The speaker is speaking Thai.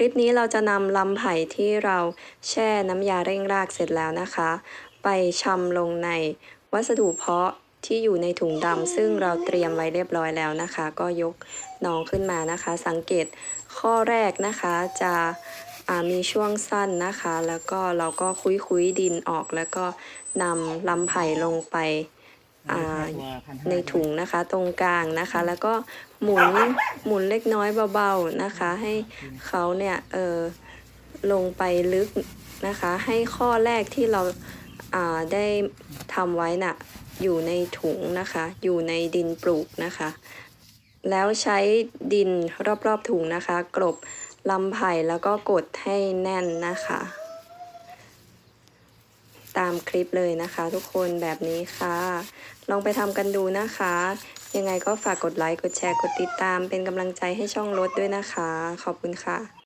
ลิปนี้เราจะนำลำไผ่ที่เราแช่น้ำยาเร่งรากเสร็จแล้วนะคะ ไปชำลงในวัสดุเพาะที่อยู่ในถุงดำซึ่งเราเตรียมไว้เรียบร้อยแล้วนะคะ ก็ยกน้องขึ้นมานะคะ สังเกตข้อแรกนะคะจะมีช่วงสั้นนะคะ แล้วก็เราก็คุยคุยๆดินออกแล้วก็นำลำไผ่ลงไป ในถุงนะคะตรงกลางนะคะ แล้วก็หมุนหมุนเล็กน้อยเบาๆนะคะ ให้เขาเนี่ยเออลงไปลึกนะคะ ให้ข้อแรกที่เราอ่าได้ทำไว้น่ะอยู่ในถุงนะคะ อยู่ในดินปลูกนะคะ แล้วใช้ดินรอบๆถุงนะคะ กลบลำไผ่แล้วก็กดให้แน่นนะคะ ตามคลิปเลยนะคะ ทุกคนแบบนี้ค่ะ ลองไปทำกันดูนะคะ ยังไงก็ฝากกดไลค์ กดแชร์ กดติดตามเป็นกำลังใจให้ช่องรถด้วยนะคะ ขอบคุณค่ะ